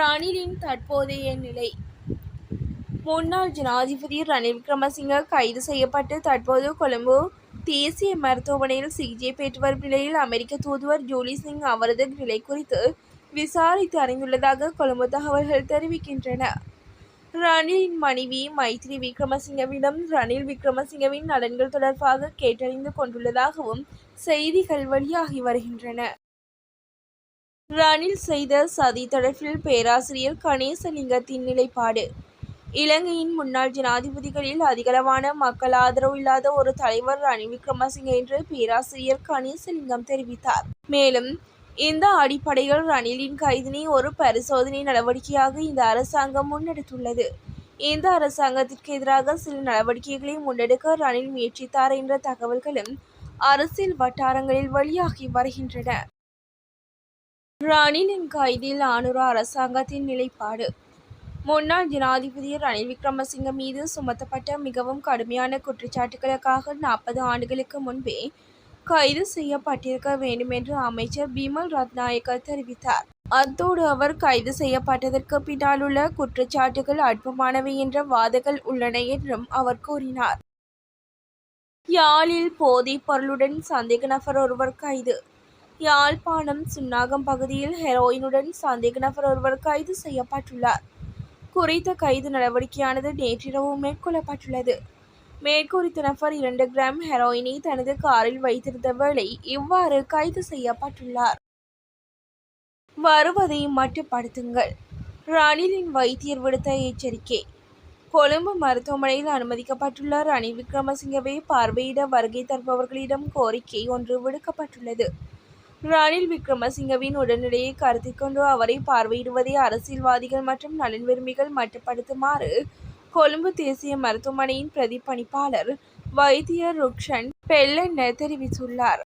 ரணிலின் தற்போதைய நிலை. முன்னாள் ஜனாதிபதி ரணில் விக்ரமசிங்க கைது செய்யப்பட்டு தற்போது கொழும்பு தேசிய மருத்துவமனையில் சிகிச்சை பெற்று வரும் நிலையில் அமெரிக்க தூதுவர் ஜூலி சிங் அவரது நிலை குறித்து விசாரித்து அறிந்துள்ளதாக கொழும்பு தகவல்கள் தெரிவிக்கின்றன. ரணிலின் மனைவி மைத்ரி விக்ரமசிங்கவிடம் ரணில் விக்ரமசிங்கவின் நலன்கள் தொடர்பாக கேட்டறிந்து கொண்டுள்ளதாகவும் செய்திகள் வெளியாகி வருகின்றன. ரணில் செய்த சதி தொடர்பில் பேராசிரியர் கணேசலிங்கத்தின் நிலைப்பாடு. இலங்கையின் முன்னாள் ஜனாதிபதிகளில் அதிகளவான மக்கள் ஆதரவு இல்லாத ஒரு தலைவர் ரணில் விக்ரமசிங்க என்று பேராசிரியர் கணேசலிங்கம் தெரிவித்தார். மேலும் இந்த அடிப்படையில் ரணிலின் கைதினை ஒரு பரிசோதனை நடவடிக்கையாக இந்த அரசாங்கம் முன்னெடுத்துள்ளது. இந்த அரசாங்கத்திற்கு எதிராக சில நடவடிக்கைகளை முன்னெடுக்க ரணில் முயற்சித்தார் என்ற தகவல்களும் அரசியல் வட்டாரங்களில் வெளியாகி வருகின்றன. ரணிலின் கைதில் ஆணுரா அரசாங்கத்தின் நிலைப்பாடு. முன்னாள் ஜனாதிபதி ரணில் விக்ரமசிங்க மீது சுமத்தப்பட்ட மிகவும் கடுமையான குற்றச்சாட்டுகளுக்காக நாற்பது ஆண்டுகளுக்கு முன்பே கைது செய்யப்பட்டிருக்க வேண்டும் என்று அமைச்சர் பிமல் ரத்நாயக்க தெரிவித்தார். அத்தோடு அவர் கைது செய்யப்பட்டதற்கு பின்னால் உள்ள குற்றச்சாட்டுகள் அற்பமானவை என்ற வாதங்கள் உள்ளன என்றும் அவர் கூறினார். யாழில் போதைப் பொருளுடன் சந்தேக நபர் ஒருவர் கைது. யாழ்ப்பாணம் சுன்னாகம் பகுதியில் ஹெரோயினுடன் சந்தேக நபர் ஒருவர் கைது செய்யப்பட்டுள்ளார். குறித்த கைது நடவடிக்கையானது நேற்றிரவு மேற்கொள்ளப்பட்டுள்ளது. மேற்குறித்த நபர் இரண்டு கிராம் ஹெரோயினை தனது காரில் வைத்திருந்த வேளை இவ்வாறு கைது செய்யப்பட்டுள்ளார். வருவதை மட்டுப்படுத்துங்கள். ரணிலின் வைத்தியர் விடுத்த எச்சரிக்கை. கொழும்பு மருத்துவமனையில் அனுமதிக்கப்பட்டுள்ள ரணி விக்ரமசிங்கவை பார்வையிட வருகை தருபவர்களிடம் கோரிக்கை ஒன்று விடுக்கப்பட்டுள்ளது. ரணில் விக்ரமசிங்கவின் உடனடியை கருத்தில் கொண்டு அவரை பார்வையிடுவதை அரசியல்வாதிகள் மற்றும் நலன் விரும்பிகள் மட்டுப்படுத்துமாறு கொழும்பு தேசிய மருத்துவமனையின் பிரதிப்பணிப்பாளர் வைத்தியர் ருக்ஷன் பெல்லென்ன தெரிவித்துள்ளார்.